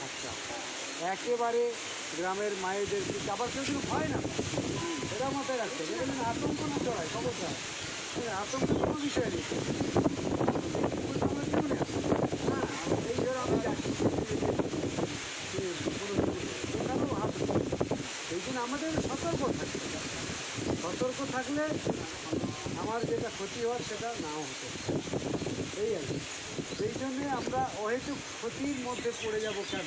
থাকতে হবে। একেবারে গ্রামের মায়েদের কি আবার কেউ কিন্তু ভয় না। এটা মাথায় রাখতে হবে। আতঙ্ক না চড়ায় সমস্যা আতঙ্ক কোনো বিষয় নেই। হ্যাঁ। এই জন্য আমাদের সতর্ক থাকতে সতর্ক থাকলে আমার যেটা ক্ষতি হওয়ার সেটা নাও হতে এই আর কি। সেই জন্যে আমরা অহেতুক ক্ষতির মধ্যে পড়ে যাব কেন?